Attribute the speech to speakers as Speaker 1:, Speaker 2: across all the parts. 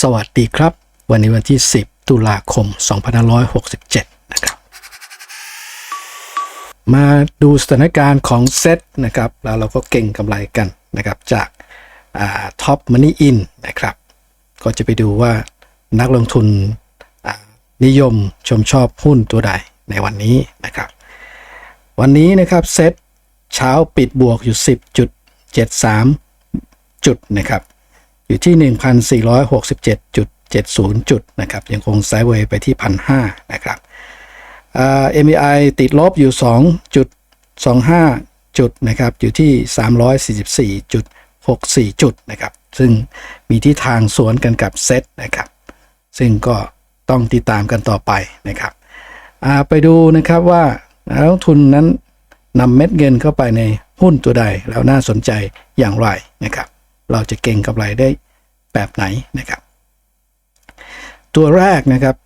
Speaker 1: สวัสดีครับ วันนี้วันที่ 10 ตุลาคม 2567 นะครับ มาดูสถานการณ์ของเซตนะครับ แล้วเราก็เก่งกำไรกันนะครับ จากท็อปมันนี่อินนะครับ ก็จะไปดูว่านักลงทุนนิยมชมชอบหุ้นตัวใดในวันนี้นะครับ วันนี้นะครับเซตเช้าปิดบวกอยู่ 10.73 จุดนะครับ อยู่ที่ 1,467.70 จุดนะครับยังคงไซด์เวย์ไปที่ 1,500 นะครับเอ่า MEI ติดลบอยู่ 2.25 จุดนะครับอยู่ที่ 344.64 จุดนะครับซึ่งมีที่ทางสวนกันกับเซตนะครับซึ่งก็ต้องติดตามกันต่อไปนะครับไปดูนะครับว่านักลงทุนนั้นนำเม็ดเงินเข้าไปในหุ้นตัวใดแล้วน่าสนใจอย่างไรนะครับ เราจะเก่งกำไรได้แบบไหนนะครับ ตัวแรกนะครับ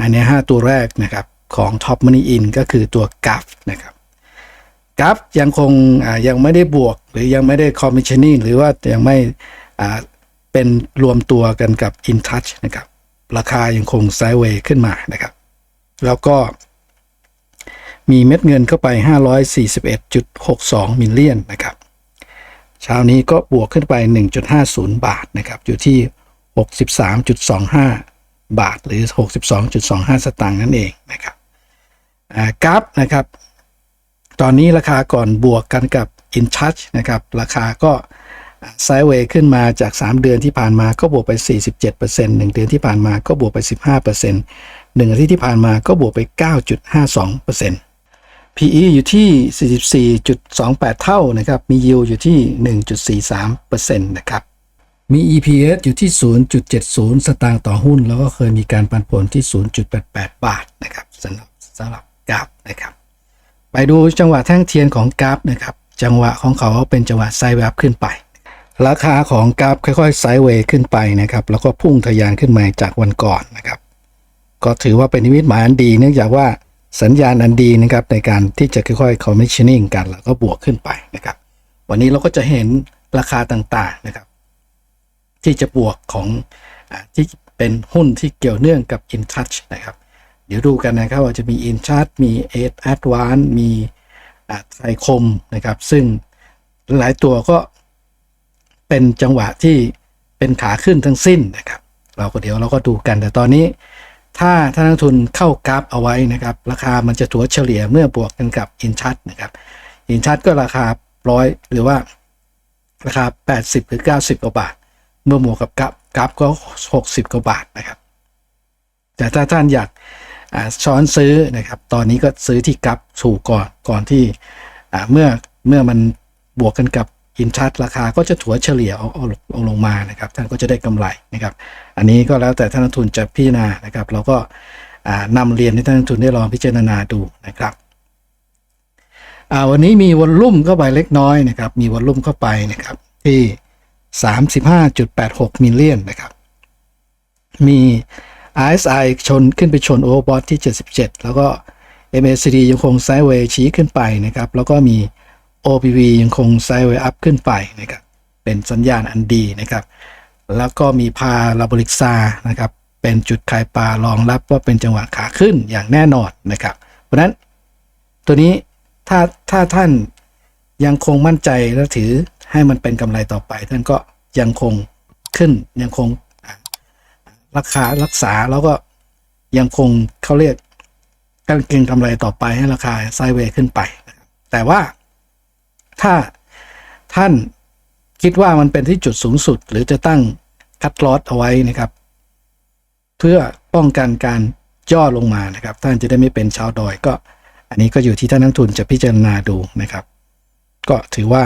Speaker 1: อันนี้ห้าตัวแรกนะครับของ Top Money In ก็คือตัว g a f นะครับกราฟยังคงยังไม่ได้บวก หรือยังไม่ได้ commissioning หรือว่ายังไม่เป็นรวมตัวกันกับ InTouch นะครับ ราคายังคงไซด์เวย์ขึ้นมานะครับ แล้วก็มีเม็ดเงินเข้าไป 541.62 มิลเลียนนะครับ เช้านี้ก็บวกขึ้นไป 1.50 บาทนะครับ อยู่ที่ 63.25 บาทหรือ 62.25 สตางค์นั่นเองนะครับกราฟนะครับ ตอนนี้ราคาก่อนบวกกันกับ InTouch นะครับ ราคาก็ไซด์เวย์ขึ้นมาจาก 3 เดือนที่ผ่านมาก็บวกไป 47% 1 เดือนที่ผ่านมาก็บวกไป 15% 1อาทิตย์ที่ผ่านมาก็บวกไป 9.52% PE อยู่ที่ 44.28 เท่านะครับ มี yield อยู่ที่ 1.43%นะครับ มี EPS อยู่ที่ 0.70 สตางค์ต่อหุ้น แล้วก็เคยมีการปันผลที่ 0.88 บาทนะครับสำหรับสำหรับกราฟนะครับ ไปดูจังหวะแท่งเทียนของกราฟนะครับ จังหวะของเขาเป็นจังหวะไซด์เวฟขึ้นไป ราคาของกราฟค่อยๆไซด์เวย์ขึ้นไปนะครับ แล้วก็พุ่งทะยานขึ้นมาจากวันก่อนนะครับ ก็ถือว่าเป็นนิมิตหมายอันดีเนื่องจากว่า สัญญาณอันดีนะครับในการที่จะค่อยๆ commissioning กันแล้วก็บวกขึ้นไปนะครับ วันนี้เราก็จะเห็นราคาต่างๆนะครับ ที่จะบวกของอที่เป็นหุ้นที่เกี่ยวเนื่องกับ InTouch นะครับ เดี๋ยวดูกันนะครับว่าจะมี InTouch มี a d v a n c e มีไทยคมนะครับ ซึ่งหลายตัวก็เป็นจังหวะที่เป็นขาขึ้นทั้งสิ้นนะครับ เราก็เดี๋ยวเราก็ดูกันแต่ตอนนี้ ถ้าท่านักทุนเข้ากราฟเอาไว้นะครับ ราคามันจะถัวเฉลี่ยเมื่อบวกกันกับ InTouch นะครับ InTouch ก็ราคาร้อยหรือว่าราคา 80 หรือ 90 กว่าบาท เมื่อบวกกับกราฟกราฟก็ 60 กว่าบาทนะครับ แต่ถ้าท่านอยากช้อนซื้อนะครับ ตอนนี้ก็ซื้อที่กราฟถูกก่อนก่อนที่เมื่อเมื่อมันบวกกันกับ อินทัชราคาก็จะถัวเฉลี่ยเอาเอาเอาลงมานะครับ ท่านก็จะได้กำไรนะครับ อันนี้ก็แล้วแต่ท่านนักทุนจะพิจารณานะครับ เราก็อ่านำเรียนให้ท่านนักทุนได้ลองพิจารณาดูนะครับวันนี้มีวอลลุ่มเข้าไปเล็กน้อยนะครับ มีวอลลุ่มเข้าไปนะครับที่ 35.86มิลเลียนนะครับ มี RSI ชนขึ้นไปชนโอเวอร์บอทที่ 77 แล้วก็ MACD ยังคงไซด์เวย์ชี้ขึ้นไปนะครับ แล้วก็มี OPV ยังคงไซด์เวย์อัพขึ้นไปนะครับเป็นสัญญาณอันดีนะครับ แล้วก็มีพาราโบลิกซานะครับเป็นจุดขายปลารองรับว่าเป็นจังหวะขาขึ้นอย่างแน่นอนนะครับ เพราะนั้นตัวนี้ถ้าถ้าท่านยังคงมั่นใจและถือให้มันเป็นกำไรต่อไป ท่านก็ยังคงขึ้นยังคงรักษารักษาแล้วก็ยังคงเขาเรียกการเก็งกำไรต่อไปให้ราคาไซเวย์ขึ้นไป แต่ว่า ถ้าท่านคิดว่ามันเป็นที่จุดสูงสุด หรือจะตั้งคัดลอสเอาไว้นะครับ เพื่อป้องกันการย่อลงมานะครับ ท่านจะได้ไม่เป็นชาวดอยก็ อันนี้ก็อยู่ที่ท่านนักทุนจะพิจารณาดูนะครับ ก็ถือว่า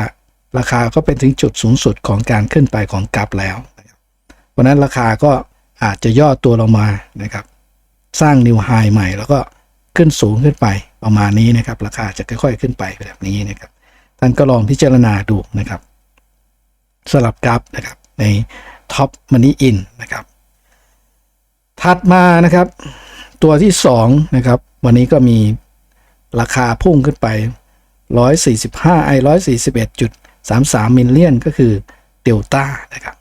Speaker 1: ราคาก็เป็นถึงจุดสูงสุดของการขึ้นไปของกราฟแล้วนะครับเพราะนั้นราคาก็อาจจะย่อตัวลงมานะครับ สร้างนิวไฮใหม่แล้วก็ขึ้นสูงขึ้นไปประมาณนี้นะครับ ราคาจะค่อยๆขึ้นไปแบบนี้นะครับานก็ลองพิจารณาดูนะครับสลับกราฟนะครับในท็อปมันนี่อินนะครับ ถัดมานะครับ ตัวที่2นะครับ วันนี้ก็มีราคาพุ่งขึ้นไป 145 ไอ 141.33 มิลเลียนก็คือเดลต้านะครับ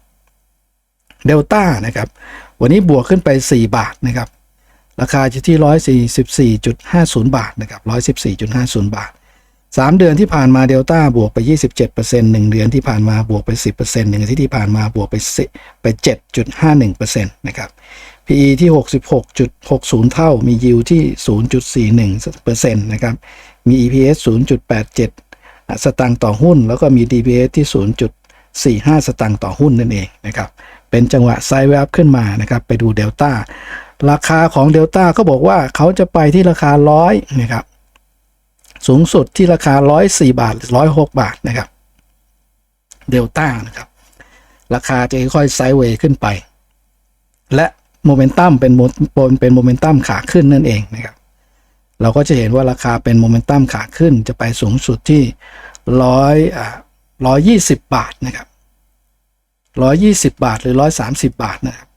Speaker 1: เดลต้านะครับ วันนี้บวกขึ้นไป 4 บาทนะครับ ราคาอยู่ที่ 144.50 บาทนะครับ 114.50 บาท 3 เดือนที่ผ่านมาเดลต้าบวกไป 27% 1 เดือนที่ผ่านมาบวกไป 10% 1อาทิตย์ที่ผ่านมาบวกไปไป 7.51%นะครับ PE ที่ 66.60 เท่า มี yield ที่ 0.41%นะครับ มี EPS 0.87 สตางค์ต่อหุ้น แล้วก็มี DPS ที่ 0.45 สตางค์ต่อหุ้นนั่นเองนะครับ เป็นจังหวะไซด์เวฟขึ้นมานะครับ ไปดูเดลต้าราคาของเดลต้าเขาบอกว่าเขาจะไปที่ราคา 100 นะครับ สูงสุดที่ราคา 104 บาท106 บาทนะครับเดลต้านะครับ ราคาจะค่อยๆไซด์เวย์ขึ้นไป และโมเมนตัมเป็นโมเป็นโมเมนตัมขาขึ้นนั่นเองนะครับเราก็จะเห็นว่าราคาเป็นโมเมนตัมขาขึ้นจะไปสูงสุดที่ร้อยอ่าร้อยยี่สิบบาทนะครับร้อยยี่สิบบาทหรือร้อยสามสิบบาทนะครับ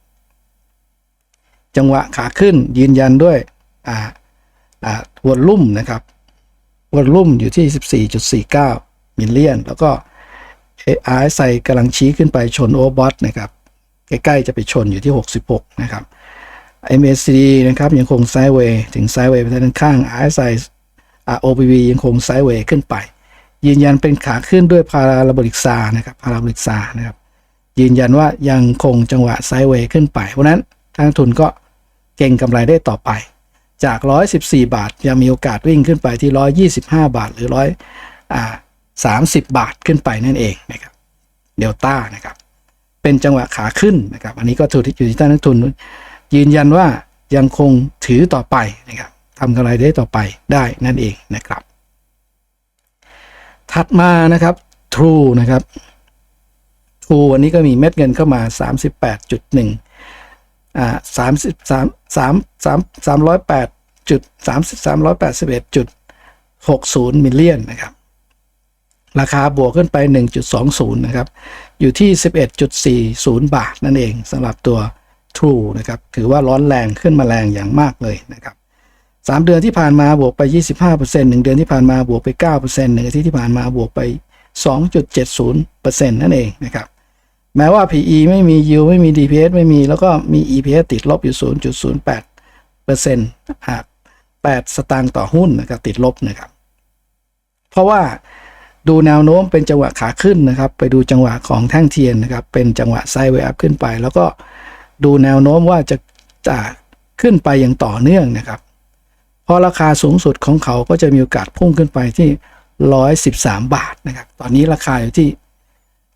Speaker 1: จังหวะขาขึ้นยืนยันด้วยอ่าอ่าวอลลุ่มนะครับ วอลลุ่มอยู่ที่สิบสี่จุดสี่เก้ามิลเลียน แล้วก็อาร์ไซกำลังชี้ขึ้นไปชนโอบอทนะครับ ใกล้ๆจะไปชนอยู่ที่ 66 นะครับ MACD นะครับยังคงไซด์เวย์ถึงไซด์เวย์ไปด้านข้าง RSI OPV ยังคงไซด์เวย์ขึ้นไป ยืนยันเป็นขาขึ้นด้วยพาราโบลิกซานะครับพาราโบลิกซานะครับ ยืนยันว่ายังคงจังหวะไซด์เวย์ขึ้นไป เพราะนั้นทางทุนก็เก่งกำไรได้ต่อไป จาก 114 บาท ยังมีโอกาสวิ่งขึ้นไปที่ 125 บาท หรือ100อ่า30 บาทขึ้นไปนั่นเองนะครับเดลต้านะครับ เป็นจังหวะขาขึ้นนะครับ อันนี้ก็ถูกอยู่ที่ท่านนักทุน ยืนยันว่ายังคงถือต่อไปนะครับทำกำไรได้ต่อไปได้นั่นเองนะครับ ถัดมานะครับ True นะครับ True วันนี้ก็มีเม็ดเงินเข้ามา 38.1 อ่าสามสิบสามสามสามสามร้อยแปดจุดสามสิบสามร้อยแปดสิบเอ็ดจุดหกศูนย์มิลเลียนนะครับ ราคาบวกขึ้นไปหนึ่งจุดสองศูนย์นะครับ อยู่ที่สิบเอ็ดจุดสี่ศูนย์บาทนั่นเองสำหรับตัว True นะครับ ถือว่าร้อนแรงขึ้นมาแรงอย่างมากเลยนะครับสามเดือนที่ผ่านมาบวกไปยี่สิบห้าเปอร์เซ็นต์หนึ่งเดือนที่ผ่านมาบวกไปเก้าเปอร์เซ็นต์หนึ่งอาทิตย์ที่ผ่านมาบวกไปสองจุดเจ็ดศูนย์เปอร์เซ็นต์นั่นเองนะครับ แม้ว่า PE ไม่มี yield ไม่มี DPS ไม่มี แล้วก็มี EPS ติดลบอยู่ 0.08%หาก8 สตางค์ต่อหุ้นนะครับติดลบนะครับ เพราะว่าดูแนวโน้มเป็นจังหวะขาขึ้นนะครับ ไปดูจังหวะของแท่งเทียนนะครับ เป็นจังหวะไซด์เวอัพขึ้นไป แล้วก็ดูแนวโน้มว่าจะจะขึ้นไปอย่างต่อเนื่องนะครับพอราคาสูงสุดของเขาก็จะมีโอกาสพุ่งขึ้นไปที่ 113 บาทนะครับ ตอนนี้ราคาอยู่ที่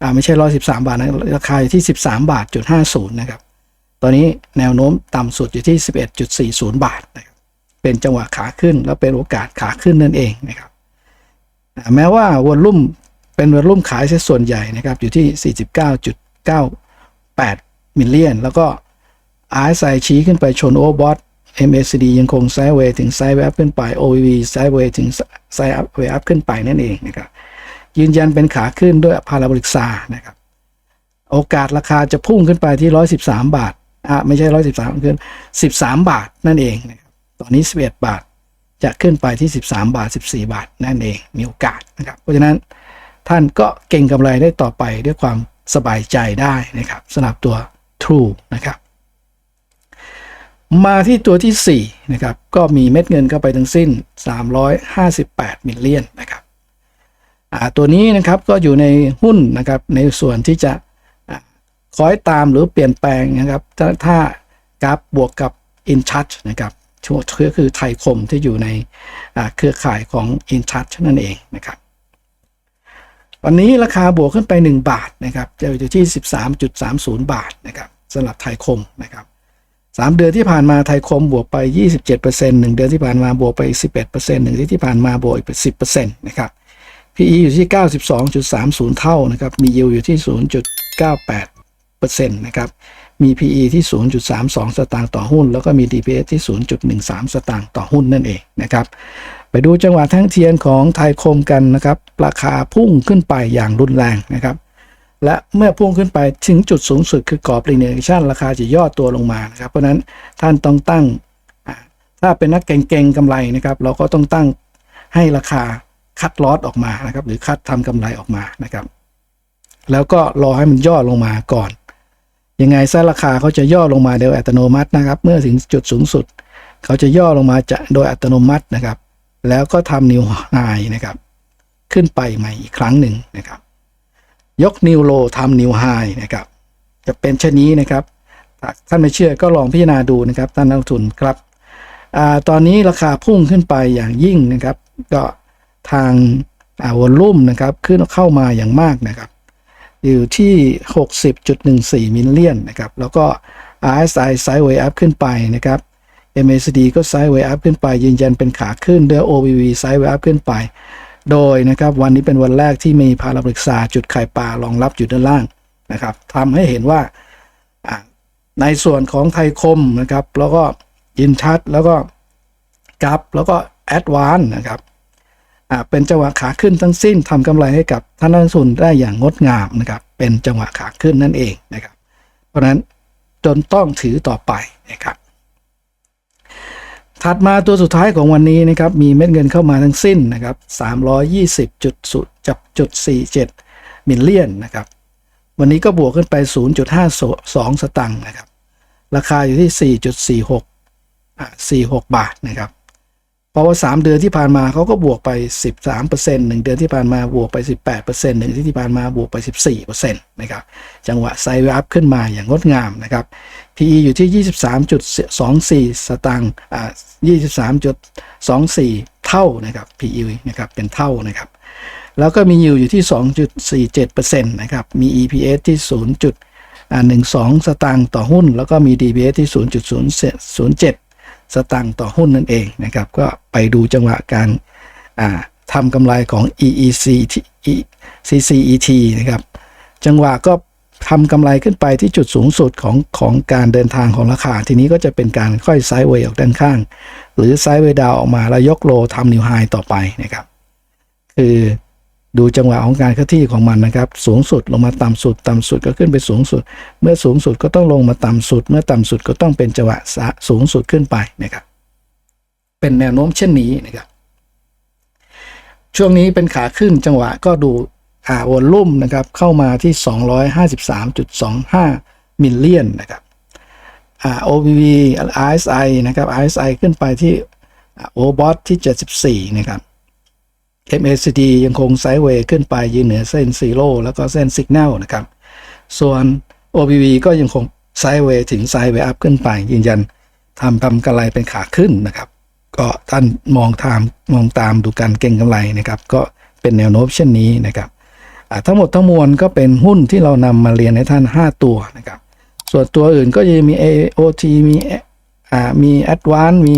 Speaker 1: อ่าไม่ใช่113บสาบาทนะราคาอยู่ที่13บสามบาทจุด50นย์นะครับตอนนี้แนวโน้มต่ำสุดอยู่ที่ 11.40 บาทนะครับเป็นจังหวะขาขึ้นแล้วเป็นโอกาสขาขึ้นนั่นเองนะครับแม้ว่าวอลลุ่มเป็นวอลลุ่มขายซะส่วนใหญ่นะครับอยู่ที่ 49.98 มิลเลียน แล้วก็ RSI ชี้ขึ้นไปชนโอบอท MACD ยังคงไซด์เวย์ถึงไซด์เวย์ขึ้นไป OVV ไซด์เวย์ถึงไซด์เวย์อัพขึ้นไปนั่นเองนะครับ ยืนยันเป็นขาขึ้นด้วยพาราโบลิกซานะครับ โอกาสราคาจะพุ่งขึ้นไปที่ 113 บาทอะไม่ใช่ 113ขึ้น 13 บาทนั่นเองนะครับตอนนี้ 11 บาทจะขึ้นไปที่ 13 บาท 14 บาท นั่นเองมีโอกาสนะครับ เพราะฉะนั้นท่านก็เก่งกำไรได้ต่อไปด้วยความสบายใจได้นะครับสำหรับตัว True นะครับ มาที่ตัวที่4นะครับก็มีเม็ดเงินเข้าไปทั้งสิ้น 358มิลเลียนนะครับ ตัวนี้นะครับก็อยู่ในหุ้นนะครับในส่วนที่จะคอยตามหรือเปลี่ยนแปลงนะครับถ้าถ้ากราฟบวกกับ InTouch นะครับชัวก็คือไทยคมที่อยู่ในเครือข่ายของ InTouch นั่นเองนะครับ วันนี้ราคาบวกขึ้นไป 1 บาทนะครับจะอยู่ที่ 13.30 บาทนะครับสำหรับไทยคมนะครับ3เดือนที่ผ่านมาไทยคมบวกไป 27% 1เดือนที่ผ่านมาบวกไป11% 1เดือนที่ผ่านมาบวกอีก10%นะครับ PE อยู่ที่ 92.30 เท่านะครับ มี yield อยู่ที่ 0.98%นะครับ มี PE ที่ 0.32 สตางค์ต่อหุ้น แล้วก็มี DPS ที่ 0.13 สตางค์ต่อหุ้นนั่นเองนะครับ ไปดูจังหวะทั้งเทียนของไทยคมกันนะครับ ราคาพุ่งขึ้นไปอย่างรุนแรงนะครับ และเมื่อพุ่งขึ้นไปถึงจุดสูงสุดคือกรอบรีเนชั่นราคาจะย่อตัวลงมานะครับ เพราะนั้นท่านต้องตั้ง ถ้าเป็นนักเก่งๆกำไรนะครับ เราก็ต้องตั้งให้ราคา คัดลอสออกมานะครับ หรือคัดทำกำไรออกมานะครับ แล้วก็รอให้มันย่อลงมาก่อน ยังไงซะราคาเขาจะย่อลงมาโดยอัตโนมัตินะครับ เมื่อถึงจุดสูงสุด เขาจะย่อลงมาจะโดยอัตโนมัตินะครับ แล้วก็ทำนิวไฮนะครับ ขึ้นไปใหม่อีกครั้งหนึ่งนะครับ ยกนิวโลทำนิวไฮนะครับ จะเป็นเช่นนี้นะครับท่านไม่เชื่อก็ลองพิจารณาดูนะครับท่านนักทุนครับอตอนนี้ราคาพุ่งขึ้นไปอย่างยิ่งนะครับ ก็ ทางอาวอลลุ่มนะครับขึ้นเข้ามาอย่างมากนะครับ อยู่ที่ 60.14 มิลเลียนนะครับ แล้วก็ RSI ไซด์เวย์อัพขึ้นไปนะครับ MACD ก็ไซด์เวย์อัพขึ้นไป ยืนยันเป็นขาขึ้นด้วย OBV ไซด์เวย์อัพขึ้นไป โดยนะครับวันนี้เป็นวันแรกที่มีพาราบริกษาจุดไข่ปลารองรับอยู่ด้านล่างนะครับทำให้เห็นว่าในส่วนของไทยคมนะครับ แล้วก็ยินทัศแล้วก็กับแล้วก็แอดวานนะครับ เป็นจังหวะขาขึ้นทั้งสิ้นทำกำไรให้กับท่านนักลงทุนได้อย่างงดงามนะครับ เป็นจังหวะขาขึ้นนั่นเองนะครับ เพราะฉะนั้นจนต้องถือต่อไปนะครับ ถัดมาตัวสุดท้ายของวันนี้นะครับ มีเม็ดเงินเข้ามาทั้งสิ้นนะครับ320.0จับจุด47มิลเลียนนะครับ วันนี้ก็บวกขึ้นไป 0.52 สตังค์นะครับ ราคาอยู่ที่ 4.46อะ46 บาทนะครับ เพราะว่า 3 เดือนที่ผ่านมาเขาก็บวกไป 13% 1 เดือนที่ผ่านมาบวกไป 18% 1เดือนที่ผ่านมาบวกไป 14%นะครับจังหวะไซด์อัพขึ้นมาอย่างงดงามนะครับ PE อยู่ที่ 23.24 สตางค์อ่า23.24 เท่านะครับ PE นะครับเป็นเท่านะครับ แล้วก็มี yield อยู่ที่ 2.47%นะครับมี EPS ที่ 0.12 สตางค์ต่อหุ้น แล้วก็มี DPS ที่ 0.07 สตางค์ต่อหุ้นนั่นเองนะครับ ก็ไปดูจังหวะการอ่าทำกำไรของ EEC CCET นะครับ จังหวะก็ทำกำไรขึ้นไปที่จุดสูงสุดของของการเดินทางของราคา ทีนี้ก็จะเป็นการค่อยไซด์เวย์ออกด้านข้าง หรือไซด์เวย์ดาวออกมาแล้วยกโลทำนิวไฮต่อไปนะครับ คือ ดูจังหวะของการเคลื่อนที่ของมันนะครับ สูงสุดลงมาต่ำสุด ต่ำสุดก็ขึ้นไปสูงสุด เมื่อสูงสุดก็ต้องลงมาต่ำสุด เมื่อต่ำสุดก็ต้องเป็นจังหวะส,สูงสุดขึ้นไปนะครับเป็นแนวโน้มเช่นนี้นะครับช่วงนี้เป็นขาขึ้นจังหวะก็ดูอ่าวอลลุ่มนะครับเข้ามาที่ 253.25 มิลเลียนนะครับอ่า OBV RSI นะครับ RSI ขึ้นไปที่โอบอทที่ 74 นะครับ MACD ยังคงไซด์เวย์ขึ้นไปยืนเหนือเส้นซีโร่แล้วก็เส้นสัญญาณนะครับ ส่วน OBV ก็ยังคงไซด์เวย์ถึงไซด์เวย์อัพขึ้นไป ยืนยันทำทำกำไรเป็นขาขึ้นนะครับ ก็ท่านมองตามมองตามดูการเก็งกำไรนะครับ ก็เป็นแนวโน้มเช่นนี้นะครับทั้งหมดทั้งมวลก็เป็นหุ้นที่เรานำมาเรียนให้ท่าน 5 ตัวนะครับ ส่วนตัวอื่นก็จะมี AOT มีอ่ามี Advance มี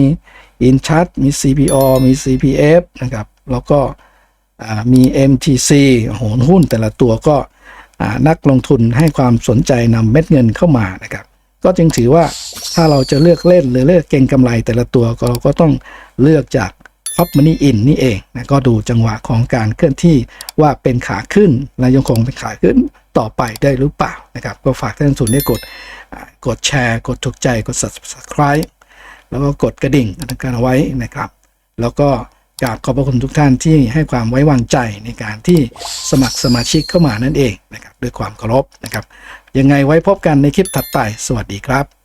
Speaker 1: in chart มี CPO มี CPF นะครับ แล้วก็มี MTC โหนหุ้นแต่ละตัวก็นักลงทุนให้ความสนใจนำเม็ดเงินเข้ามานะครับก็จึงถือว่าถ้าเราจะเลือกเล่นหรือเลือกเก็งกำไรแต่ละตัวก็เราก็ต้องเลือกจาก Top Money In นี่เองนะก็ดูจังหวะของการเคลื่อนที่ว่าเป็นขาขึ้นและยังคงเป็นขาขึ้นต่อไปได้หรือเปล่านะครับก็ฝากท่านนักลงทุนได้กดกดแชร์ กดถูกใจกด subscribe แล้วก็กดกระดิ่งกันเอาไว้นะครับ แล้วก็ กราบขอบพระคุณทุกท่านที่ให้ความไว้วางใจในการที่สมัครสมาชิกเข้ามานั่นเองนะครับด้วยความเคารพนะครับยังไงไว้พบกันในคลิปถัดไป สวัสดีครับ